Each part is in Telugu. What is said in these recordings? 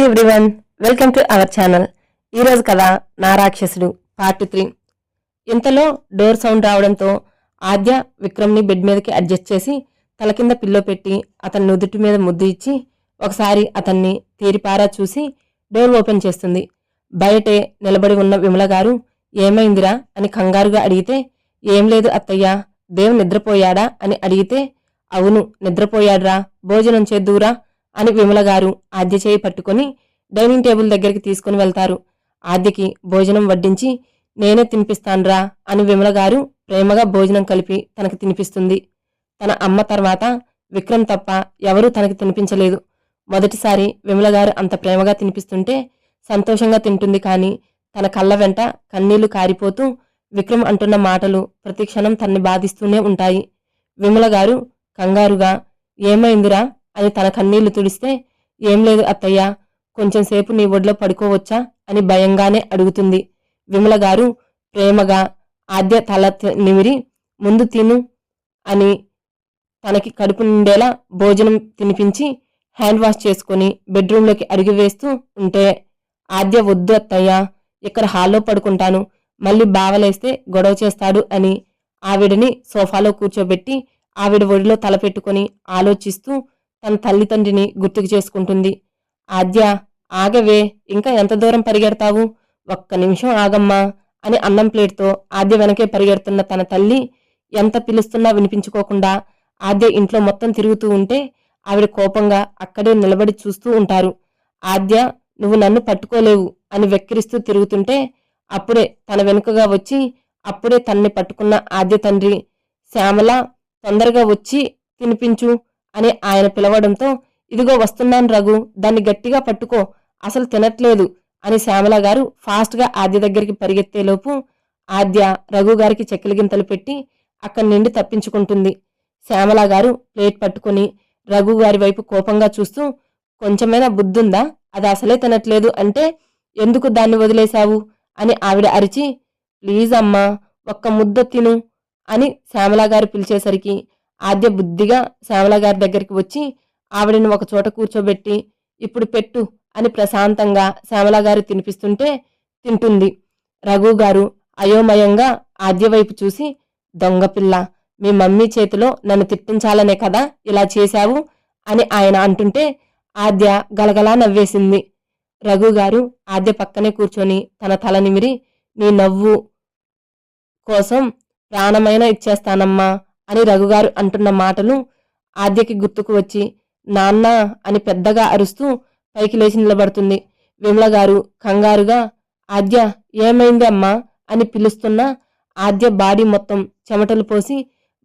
Hi everyone welcome to our channel ఈరోజు కథ నా రాక్షసుడు పార్ట్ త్రీ ఇంతలో డోర్ సౌండ్ రావడంతో ఆద్య విక్రమ్ని బెడ్ మీదకి అడ్జస్ట్ చేసి తల కింద పిల్లో పెట్టి అతని నుదుటి మీద ముద్దు ఇచ్చి ఒకసారి అతన్ని తీరిపారా చూసి డోర్ ఓపెన్ చేస్తుంది. బయటే నిలబడి ఉన్న విమల గారు ఏమైందిరా? అని కంగారుగా అడిగితే ఏం లేదు అత్తయ్య దేవ్ నిద్రపోయాడా? అని అడిగితే అవును నిద్రపోయాడ్రా భోజనం చేద్దురా అని విమల గారు ఆద్య చేయి పట్టుకొని డైనింగ్ టేబుల్ దగ్గరికి తీసుకుని వెళ్తారు. ఆద్యకి భోజనం వడ్డించి నేనే తినిపిస్తాన్రా అని విమల గారు ప్రేమగా భోజనం కలిపి తనకి తినిపిస్తుంది. తన అమ్మ తర్వాత విక్రమ్ తప్ప ఎవరూ తనకి తినిపించలేదు. మొదటిసారి విమల గారు అంత ప్రేమగా తినిపిస్తుంటే సంతోషంగా తింటుంది కానీ తన కళ్ళ వెంట కన్నీళ్ళు కారిపోతూ విక్రమ్ అంటున్న మాటలు ప్రతిక్షణం తన్ని బాధిస్తూనే ఉంటాయి. విమల గారు కంగారుగా ఏమైందిరా? అని తన కన్నీళ్ళు తుడిస్తే ఏం లేదు అత్తయ్య కొంచెం సేపు నీ ఒడిలో పడుకోవచ్చా? అని భయంగానే అడుగుతుంది. విమల గారు ప్రేమగా ఆద్య తల నిమిరి ముందు తిను అని తనకి కడుపు నిండేలా భోజనం తినిపించి హ్యాండ్ వాష్ చేసుకొని బెడ్రూమ్లోకి అడుగు వేస్తూ ఉంటే ఆద్య వద్దు అత్తయ్య ఇక్కడ హాల్లో పడుకుంటాను మళ్ళీ బావలేస్తే గొడవ చేస్తాడు అని ఆవిడని సోఫాలో కూర్చోబెట్టి ఆవిడ ఒడిలో తల పెట్టుకొని ఆలోచిస్తూ తన తల్లిదండ్రిని గుర్తుకు చేసుకుంటుంది. ఆద్య ఆగవే ఇంకా ఎంత దూరం పరిగెడతావు? ఒక్క నిమిషం ఆగమ్మా అని అన్నం ప్లేట్తో ఆద్య వెనకే పరిగెడుతున్న తన తల్లి ఎంత పిలుస్తున్నా వినిపించుకోకుండా ఆద్య ఇంట్లో మొత్తం తిరుగుతూ ఉంటే ఆవిడ కోపంగా అక్కడే నిలబడి చూస్తూ ఉంటారు. ఆద్య నువ్వు నన్ను పట్టుకోలేవు అని వెక్కిరిస్తూ తిరుగుతుంటే అప్పుడే తన వెనుకగా వచ్చి అప్పుడే తన్ని పట్టుకున్న ఆద్య తండ్రి శ్యామల తొందరగా వచ్చి తినిపించు అని ఆయన పిలవడంతో ఇదిగో వస్తున్నాను రఘు దాన్ని గట్టిగా పట్టుకో అసలు తినట్లేదు అని శ్యామల గారు ఫాస్ట్గా ఆద్య దగ్గరికి పరిగెత్తేలోపు ఆద్య రఘు గారికి చెక్కల గింతలు పెట్టి అక్కడి నుండి తప్పించుకుంటుంది. శ్యామల గారు ప్లేట్ పట్టుకుని రఘు గారి వైపు కోపంగా చూస్తూ కొంచెమైనా బుద్ధుందా? అది అసలే తినట్లేదు అంటే ఎందుకు దాన్ని వదిలేశావు? అని ఆవిడ అరిచి ప్లీజ్ అమ్మా ఒక్క ముద్ద తిను అని శ్యామల గారు పిలిచేసరికి ఆద్య బుద్ధిగా శ్యామల గారి దగ్గరికి వచ్చి ఆవిడని ఒక చోట కూర్చోబెట్టి ఇప్పుడు పెట్టు అని ప్రశాంతంగా శ్యామల గారు తినిపిస్తుంటే తింటుంది. రఘు గారు అయోమయంగా ఆద్య వైపు చూసి దొంగపిల్ల మీ మమ్మీ చేతిలో నన్ను తిట్టించాలనే కదా ఇలా చేశావు అని ఆయన అంటుంటే ఆద్య గలగలా నవ్వేసింది. రఘు గారు ఆద్య పక్కనే కూర్చొని తన తల నిమిరి నీ నవ్వు కోసం ప్రాణమైన ఇచ్చేస్తానమ్మా అని రఘుగారు అంటున్న మాటలు ఆద్యకి గుర్తుకు వచ్చి నాన్న అని పెద్దగా అరుస్తూ పైకి లేచి నిలబడుతుంది. విమల గారు కంగారుగా ఆద్య ఏమైంది అమ్మా? అని పిలుస్తున్న ఆద్య బాడీ మొత్తం చెమటలు పోసి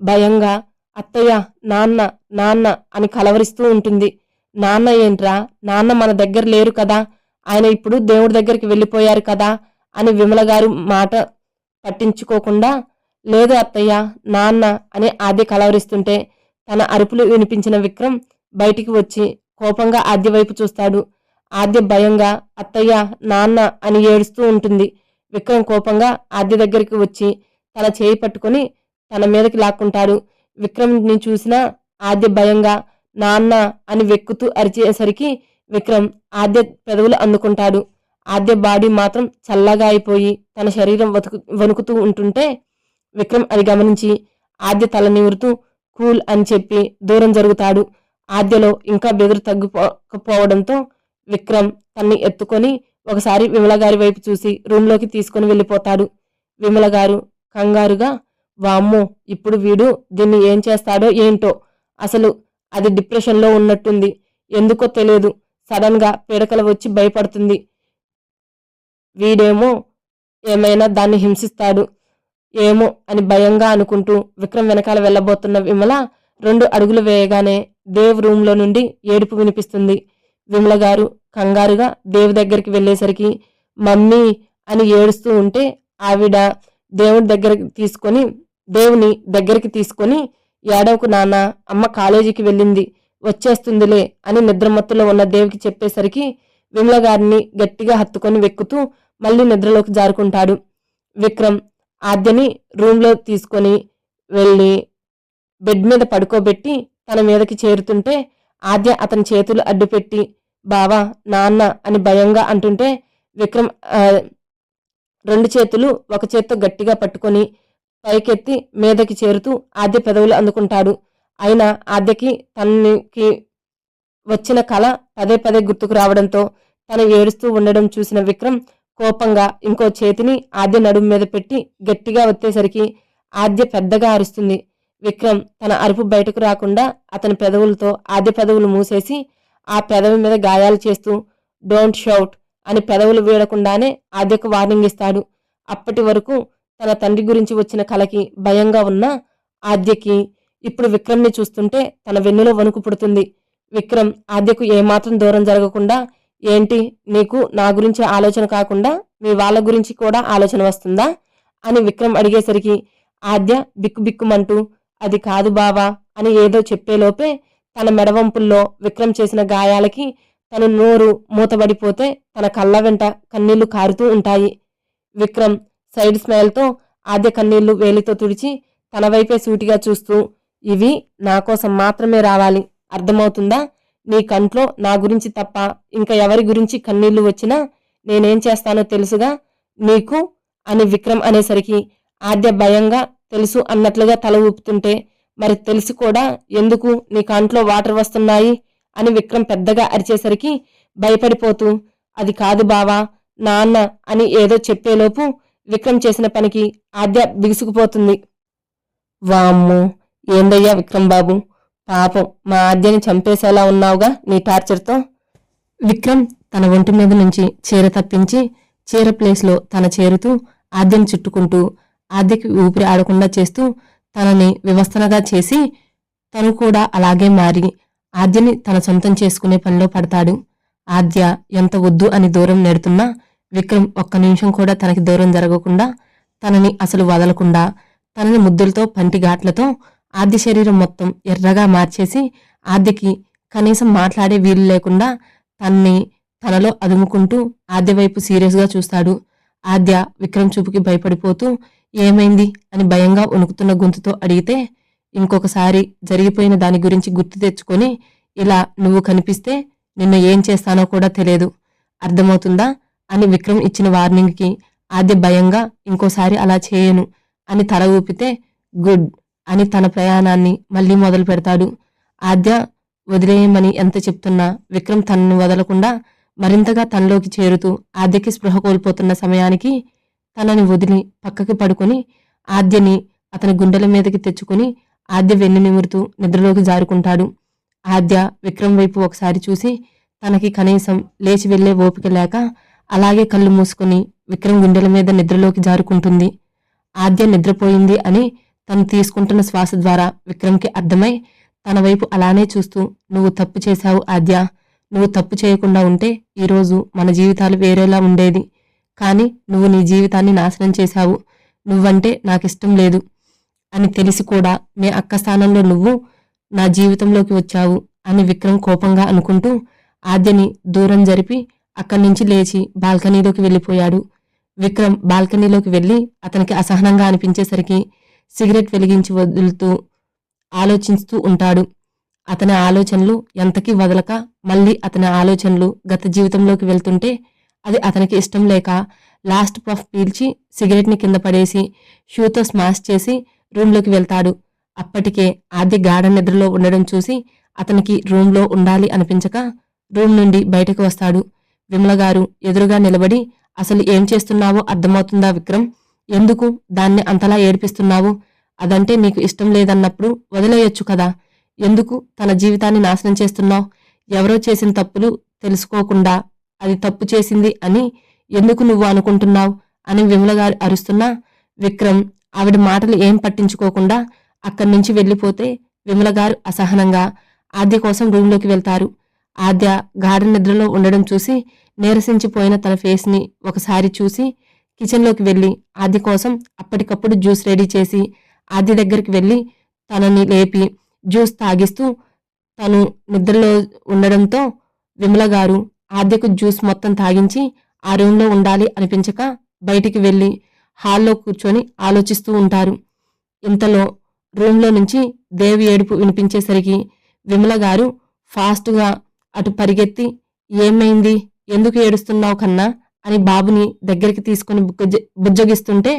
భయంగా అత్తయ్య నాన్న నాన్న అని కలవరిస్తూ ఉంటుంది. నాన్న ఏంట్రా? నాన్న మన దగ్గర లేరు కదా? ఆయన ఇప్పుడు దేవుడి దగ్గరికి వెళ్ళిపోయారు కదా? అని విమల గారు మాట పట్టించుకోకుండా లేదు అత్తయ్య నాన్న అని ఆద్య కలవరిస్తుంటే తన అరుపులు వినిపించిన విక్రమ్ బయటికి వచ్చి కోపంగా ఆద్య వైపు చూస్తాడు. ఆద్య భయంగా అత్తయ్య నాన్న అని ఏడుస్తూ ఉంటుంది. విక్రమ్ కోపంగా ఆద్య దగ్గరికి వచ్చి తన చేయి పట్టుకొని తన మీదకి లాక్కుంటారు విక్రమ్ని చూసిన ఆద్య భయంగా నాన్న అని వెక్కుతూ అరిచేసరికి విక్రమ్ ఆద్య పెదవులు అందుకుంటాడు. ఆద్య బాడీ మాత్రం చల్లగా అయిపోయి తన శరీరం వతుకు వణుకుతూ ఉంటుంటే విక్రమ్ అది గమనించి ఆద్య తల నివురుతూ కూల్ అని చెప్పి దూరం జరుగుతాడు. ఆద్యలో ఇంకా బెదురు తగ్గిపోకపోవడంతో విక్రమ్ తన్ని ఎత్తుకొని ఒకసారి విమల గారి వైపు చూసి రూంలోకి తీసుకొని వెళ్ళిపోతాడు. విమల గారు కంగారుగా వామ్మో ఇప్పుడు వీడు దీన్ని ఏం చేస్తాడో ఏంటో? అసలు అది డిప్రెషన్లో ఉన్నట్టుంది. ఎందుకో తెలియదు. సడన్గా పీడకలు వచ్చి భయపడుతుంది. వీడేమో ఏమైనా దాన్ని హింసిస్తాడు. ఏమో అని భయంగా అనుకుంటూ విక్రమ్ వెనకాల వెళ్ళబోతున్న విమల రెండు అడుగులు వేయగానే దేవ్ రూంలో నుండి ఏడుపు వినిపిస్తుంది. విమల గారు కంగారుగా దేవ్ దగ్గరికి వెళ్ళేసరికి మమ్మీ అని ఏడుస్తూ ఉంటే ఆవిడ దేవుడి దగ్గరికి తీసుకొని దేవుని దగ్గరికి తీసుకొని ఏడవకు నాన్న అమ్మ కాలేజీకి వెళ్ళింది వచ్చేస్తుందిలే అని నిద్రమత్తులో ఉన్న దేవికి చెప్పేసరికి విమల గారిని గట్టిగా హత్తుకొని వెక్కుతూ మళ్ళీ నిద్రలోకి జారుకుంటాడు. విక్రమ్ ఆద్యని రూమ్లో తీసుకొని వెళ్ళి బెడ్ మీద పడుకోబెట్టి తన మీదకి చేరుతుంటే ఆద్య అతని చేతులు అడ్డుపెట్టి బావా నాన్న అని భయంగా అంటుంటే విక్రమ్ రెండు చేతులు ఒక చేత్తో గట్టిగా పట్టుకొని పైకెత్తి మీదకి చేరుతూ ఆద్య పెదవులు అందుకుంటాడు. అయినా ఆద్యకి తనకి వచ్చిన కళ పదే పదే గుర్తుకు రావడంతో తను ఏడుస్తూ ఉండడం చూసిన విక్రమ్ కోపంగా ఇంకో చేతిని ఆద్య నడుము మీద పెట్టి గట్టిగా వచ్చేసరికి ఆద్య పెద్దగా అరుస్తుంది. విక్రమ్ తన అరుపు బయటకు రాకుండా అతని పెదవులతో ఆద్య పెదవులు మూసేసి ఆ పెదవి మీద గాయాలు చేస్తూ డోంట్ షౌట్ అని పెదవులు వీడకుండానే ఆద్యకు వార్నింగ్ ఇస్తాడు. అప్పటి వరకు తన తండ్రి గురించి వచ్చిన కలకి భయంగా ఉన్న ఆద్యకి ఇప్పుడు విక్రమ్ని చూస్తుంటే తన వెన్నులో వణుకు పుడుతుంది. విక్రమ్ ఆద్యకు ఏమాత్రం దూరం జరగకుండా ఏంటి? నీకు నా గురించి ఆలోచన కాకుండా మీ వాళ్ళ గురించి కూడా ఆలోచన వస్తుందా? అని విక్రమ్ అడిగేసరికి ఆద్య బిక్కుబిక్కుమంటూ అది కాదు బావా అని ఏదో చెప్పేలోపే తన మెడవంపుల్లో విక్రమ్ చేసిన గాయాలకి తను నోరు మూతబడిపోతే తన కళ్ళ వెంట కన్నీళ్ళు కారుతూ ఉంటాయి. విక్రమ్ సైడ్ స్మైల్తో ఆద్య కన్నీళ్ళు వేలితో తుడిచి తన వైపే సూటిగా చూస్తూ ఇవి నా కోసం మాత్రమే రావాలి. అర్థమవుతుందా? నీ కంట్లో నా గురించి తప్ప ఇంకా ఎవరి గురించి కన్నీళ్ళు వచ్చినా నేనేం చేస్తానో తెలుసుగా? నీకు అని విక్రమ్ అనేసరికి ఆద్య భయంగా తెలుసు అన్నట్లుగా తల ఊపుతుంటే మరి తెలిసి కూడా ఎందుకు నీ కంట్లో వాటర్ వస్తున్నాయి అని విక్రమ్ పెద్దగా అరిచేసరికి భయపడిపోతూ అది కాదు బావా నాన్న అని ఏదో చెప్పేలోపు విక్రమ్ చేసిన పనికి ఆద్య బిగుసుకుపోతుంది. వామ్మో ఏందయ్యా విక్రమ్ బాబు? పాపం మా ఆద్యని చంపేసేలా ఉన్నావుగా నీ టార్చర్తో? విక్రమ్ తన ఒంటి మీద నుంచి చీర తప్పించి చీర ప్లేస్లో తన చేరుతూ ఆద్యని చుట్టుకుంటూ ఆద్యకి ఊపిరి ఆడకుండా చేస్తూ తనని వివస్థనగా చేసి తను కూడా అలాగే మారి ఆద్యని తన సొంతం చేసుకునే పనిలో పడతాడు. ఆద్య ఎంత వద్దు అని దూరం నెడుతున్నా విక్రమ్ ఒక్క నిమిషం కూడా తనకి దూరం జరగకుండా తనని అసలు వదలకుండా తనని ముద్దులతో పంటి ఘాట్లతో ఆద్య శరీరం మొత్తం ఎర్రగా మార్చేసి ఆద్యకి కనీసం మాట్లాడే వీలు లేకుండా తన్ని తనలో అదుముకుంటూ ఆద్య వైపు సీరియస్గా చూస్తాడు. ఆద్య విక్రమ్ చూపుకి భయపడిపోతూ ఏమైంది? అని భయంగా వణుకుతున్న గొంతుతో అడిగితే ఇంకొకసారి జరిగిపోయిన దాని గురించి గుర్తు తెచ్చుకొని ఇలా నువ్వు కనిపిస్తే నిన్ను ఏం చేస్తానో కూడా తెలియదు. అర్థమవుతుందా? అని విక్రమ్ ఇచ్చిన వార్నింగ్కి ఆద్య భయంగా ఇంకోసారి అలా చేయను అని తల ఊపితే గుడ్. అని తన ప్రయాణాన్ని మళ్ళీ మొదలు పెడతాడు. ఆద్య వదిలేయమని ఎంత చెప్తున్నా విక్రమ్ తనను వదలకుండా మరింతగా తనలోకి చేరుతూ ఆద్యకి స్పృహ కోల్పోతున్న సమయానికి తనని వదిలి పక్కకి పడుకొని ఆద్యని అతని గుండెల మీదకి తెచ్చుకొని ఆద్య వెన్ను నిమురుతూ నిద్రలోకి జారుకుంటాడు. ఆద్య విక్రమ్ వైపు ఒకసారి చూసి తనకి కనీసం లేచి వెళ్ళే ఓపిక లేక అలాగే కళ్ళు మూసుకుని విక్రమ్ గుండెల మీద నిద్రలోకి జారుకుంటుంది. ఆద్య నిద్రపోయింది అని తను తీసుకుంటున్న శ్వాస ద్వారా విక్రమ్కి అర్థమై తన వైపు అలానే చూస్తూ నువ్వు తప్పు చేశావు ఆద్య. నువ్వు తప్పు చేయకుండా ఉంటే ఈరోజు మన జీవితాలు వేరేలా ఉండేది. కానీ నువ్వు నీ జీవితాన్ని నాశనం చేశావు. నువ్వంటే నాకిష్టం లేదు అని తెలిసి కూడా మీ అక్క స్థానంలో నువ్వు నా జీవితంలోకి వచ్చావు అని విక్రమ్ కోపంగా అనుకుంటూ ఆద్యని దూరం జరిపి అక్కడి నుంచి లేచి బాల్కనీలోకి వెళ్ళిపోయాడు. విక్రమ్ బాల్కనీలోకి వెళ్ళి అతనికి అసహనంగా అనిపించేసరికి సిగరెట్ వెలిగించి వదులుతూ ఆలోచిస్తూ ఉంటాడు. అతని ఆలోచనలు ఎంతకీ వదలక మళ్ళీ అతని ఆలోచనలు గత జీవితంలోకి వెళ్తుంటే అది అతనికి ఇష్టం లేక లాస్ట్ పఫ్ పీల్చి సిగరెట్ని కింద పడేసి షూతో స్మాష్ చేసి రూమ్లోకి వెళ్తాడు. అప్పటికే ఆది గాఢ నిద్రలో ఉండడం చూసి అతనికి రూమ్లో ఉండాలి అనిపించక రూమ్ నుండి బయటకు వస్తాడు. విమల గారు ఎదురుగా నిలబడి అసలు ఏం చేస్తున్నావో అర్థమవుతుందా విక్రమ్? ఎందుకు దాన్ని అంతలా ఏడిపిస్తున్నావు? అదంటే నీకు ఇష్టం లేదన్నప్పుడు వదిలేయొచ్చు కదా. ఎందుకు తన జీవితాన్ని నాశనం చేస్తున్నావు? ఎవరో చేసిన తప్పులు తెలుసుకోకుండా అది తప్పు చేసింది అని ఎందుకు నువ్వు అనుకుంటున్నావు అని విమల గారు అరుస్తున్నా విక్రమ్ ఆవిడ మాటలు ఏం పట్టించుకోకుండా అక్కడి నుంచి వెళ్ళిపోతే విమల గారు అసహనంగా ఆద్య కోసం రూంలోకి వెళ్తారు. ఆద్య గాఢ నిద్రలో ఉండడం చూసి నీరసించిపోయిన తన ఫేస్ని ఒకసారి చూసి కిచెన్లోకి వెళ్ళి ఆది కోసం అప్పటికప్పుడు జ్యూస్ రెడీ చేసి ఆది దగ్గరికి వెళ్ళి తనని లేపి జ్యూస్ తాగిస్తూ తను నిద్రలో ఉండడంతో విమల గారు ఆద్యకు జ్యూస్ మొత్తం తాగించి ఆ రూంలో ఉండాలి అనిపించక బయటికి వెళ్ళి హాల్లో కూర్చొని ఆలోచిస్తూ ఉంటారు. ఇంతలో రూంలో నుంచి దేవి ఏడుపు వినిపించేసరికి విమల గారు ఫాస్ట్గా అటు పరిగెత్తి ఏమైంది? ఎందుకు ఏడుస్తున్నావు కన్నా? అని బాబుని దగ్గరికి తీసుకుని బుజ్జగిస్తుంటే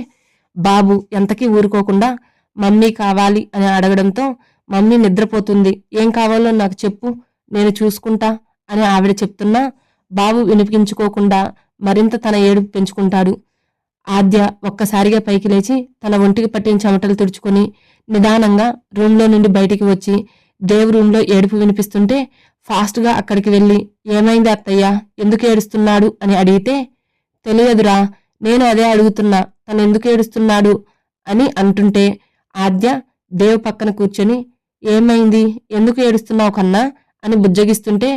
బాబు ఎంతకీ ఊరుకోకుండా మమ్మీ కావాలి అని అడగడంతో మమ్మీ నిద్రపోతుంది. ఏం కావాలో నాకు చెప్పు నేను చూసుకుంటా అని ఆవిడ చెప్తున్నా. బాబు వినిపించుకోకుండా మరింత తన ఏడుపు పెంచుకుంటాడు. ఆద్య ఒక్కసారిగా పైకి లేచి తన ఒంటికి పట్టిన చెమటలు తుడుచుకొని నిదానంగా రూమ్లో నుండి బయటికి వచ్చి దేవ్ రూమ్లో ఏడుపు వినిపిస్తుంటే ఫాస్ట్గా అక్కడికి వెళ్ళి ఏమైంది అత్తయ్య? ఎందుకు ఏడుస్తున్నాడు? అని అడిగితే తెలియదురా నేను అదే అడుగుతున్నా తను ఎందుకు ఏడుస్తున్నాడు అని అంటుంటే ఆద్య దేవ్ పక్కన కూర్చొని ఏమైంది ఎందుకు ఏడుస్తున్నావు కన్నా అని బుజ్జగిస్తుంటే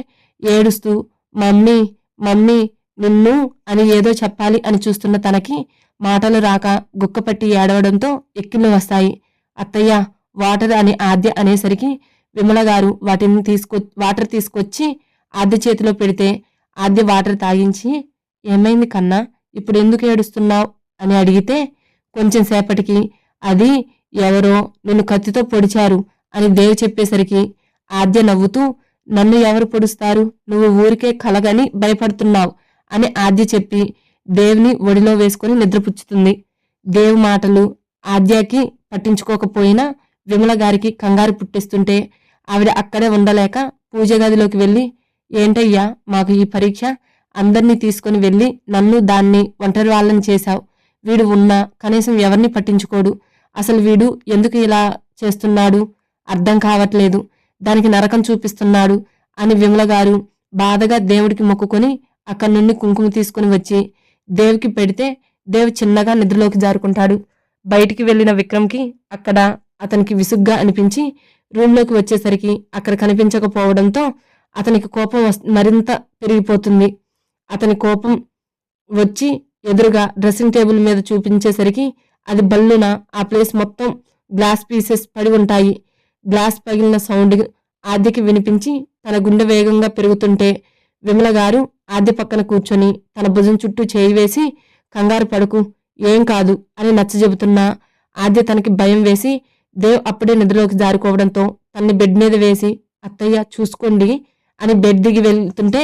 ఏడుస్తూ మమ్మీ మమ్మీ నిన్ను అని ఏదో చెప్పాలి అని చూస్తున్న తనకి మాటలు రాక గుక్కపట్టి ఏడవడంతో ఎక్కిళ్ళు వస్తాయి. అత్తయ్య వాటర్ అని ఆద్య అనేసరికి విమల గారు వాటిని తీసుకొ వాటర్ తీసుకొచ్చి ఆద్య చేతిలో పెడితే ఆద్య వాటర్ తాగించి ఏమైంది కన్నా ఇప్పుడు ఎందుకు ఏడుస్తున్నావు? అని అడిగితే కొంచెం సేపటికి అది ఎవరో నిన్ను కత్తితో పొడిచారు అని దేవ్ చెప్పేసరికి ఆద్య నవ్వుతూ నన్ను ఎవరు పొడుస్తారు? నువ్వు ఊరికే కలగని భయపడుతున్నావు అని ఆద్య చెప్పి దేవుని ఒడిలో వేసుకుని నిద్రపుచ్చుతుంది. దేవ్ మాటలు ఆద్యకి పట్టించుకోకపోయినా విమల గారికి కంగారు పుట్టిస్తుంటే ఆవిడ అక్కడే ఉండలేక పూజ గదిలోకి వెళ్ళి ఏంటయ్యా మాకు ఈ పరీక్ష అందర్నీ తీసుకుని వెళ్ళి నన్ను దాన్ని ఒంటరి వాళ్ళని చేశావు. వీడు ఉన్నా కనీసం ఎవరిని పట్టించుకోడు. అసలు వీడు ఎందుకు ఇలా చేస్తున్నాడు? అర్థం కావట్లేదు. దానికి నరకం చూపిస్తున్నాడు అని విమల గారు బాధగా దేవుడికి మొక్కుకొని అక్కడి నుండి కుంకుమ తీసుకుని వచ్చి దేవుకి పెడితే దేవు చిన్నగా నిద్రలోకి జారుకుంటాడు. బయటికి వెళ్ళిన విక్రమ్కి అక్కడ అతనికి విసుగ్గా అనిపించి రూమ్లోకి వచ్చేసరికి అక్కడ కనిపించకపోవడంతో అతనికి కోపం మరింత పెరిగిపోతుంది. అతని కోపం వచ్చి ఎదురుగా డ్రెస్సింగ్ టేబుల్ మీద చూపించేసరికి అది బల్లున ఆ ప్లేస్ మొత్తం గ్లాస్ పీసెస్ పడి ఉంటాయి. గ్లాస్ పగిలిన సౌండ్ ఆద్యకి వినిపించి తన గుండె వేగంగా పెరుగుతుంటే విమల గారు ఆద్య పక్కన కూర్చొని తన భుజం చుట్టూ చేయి వేసి కంగారు పడుకు ఏం కాదు అని నచ్చజెబుతున్నా ఆద్య తనకి భయం వేసి దేవ్ అప్పుడే నిద్రలోకి జారుకోవడంతో తన్ని బెడ్ మీద వేసి అత్తయ్య చూసుకోండి అని బెడ్ దిగి వెళ్తుంటే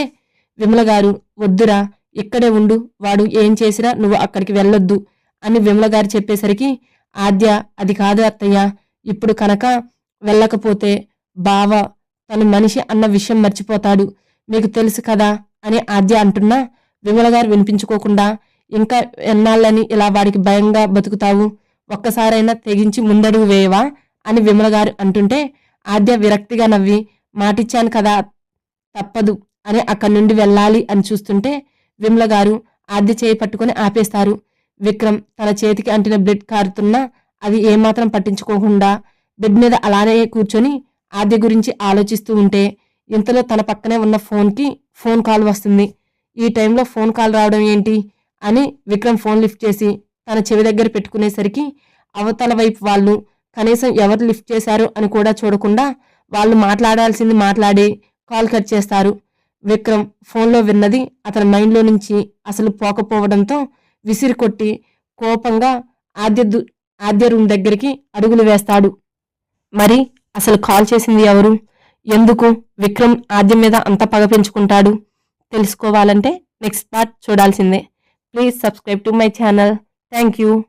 విమల గారు వద్దురా ఇక్కడే ఉండు వాడు ఏం చేసినా నువ్వు అక్కడికి వెళ్ళొద్దు అని విమల గారు చెప్పేసరికి ఆద్య అది కాదు అత్తయ్య ఇప్పుడు కనుక వెళ్ళకపోతే బావ తను మనిషి అన్న విషయం మర్చిపోతాడు. మీకు తెలుసు కదా అని ఆద్య అంటున్నా విమల గారు వినిపించుకోకుండా ఇంకా ఎన్నాళ్ళని ఇలా వాడికి భయంగా బతుకుతావు? ఒక్కసారైనా తెగించి ముందడుగు వేయవా? అని విమల గారు అంటుంటే ఆద్య విరక్తిగా నవ్వి మాటిచ్చాను కదా తప్పదు అని అక్కడి నుండి వెళ్ళాలి అని చూస్తుంటే విమల గారు ఆద్య చేయి పట్టుకొని ఆపేస్తారు. విక్రమ్ తన చేతికి అంటిన బ్లడ్ కారుతున్నా అది ఏమాత్రం పట్టించుకోకుండా బెడ్ మీద అలానే కూర్చొని ఆద్య గురించి ఆలోచిస్తూ ఉంటే ఇంతలో తన పక్కనే ఉన్న ఫోన్కి ఫోన్ కాల్ వస్తుంది. ఈ టైంలో ఫోన్ కాల్ రావడం ఏంటి అని విక్రమ్ ఫోన్ లిఫ్ట్ చేసి తన చెవి దగ్గర పెట్టుకునేసరికి అవతల వైపు వాళ్ళు కనీసం ఎవరు లిఫ్ట్ చేశారు అని కూడా చూడకుండా వాళ్ళు మాట్లాడాల్సింది మాట్లాడి కాల్ కట్ చేస్తారు. విక్రమ్ ఫోన్లో విన్నది అతని మైండ్లో నుంచి అసలు పోకపోవడంతో విసిరి కొట్టి కోపంగా ఆద్య దు- ఆద్య రూమ్ దగ్గరికి అడుగులు వేస్తాడు. మరి అసలు కాల్ చేసింది ఎవరు? ఎందుకు విక్రమ్ ఆద్య మీద అంత పగ పెంచుకుంటాడు? తెలుసుకోవాలంటే నెక్స్ట్ పార్ట్ చూడాల్సిందే. Please subscribe to my channel. Thank you.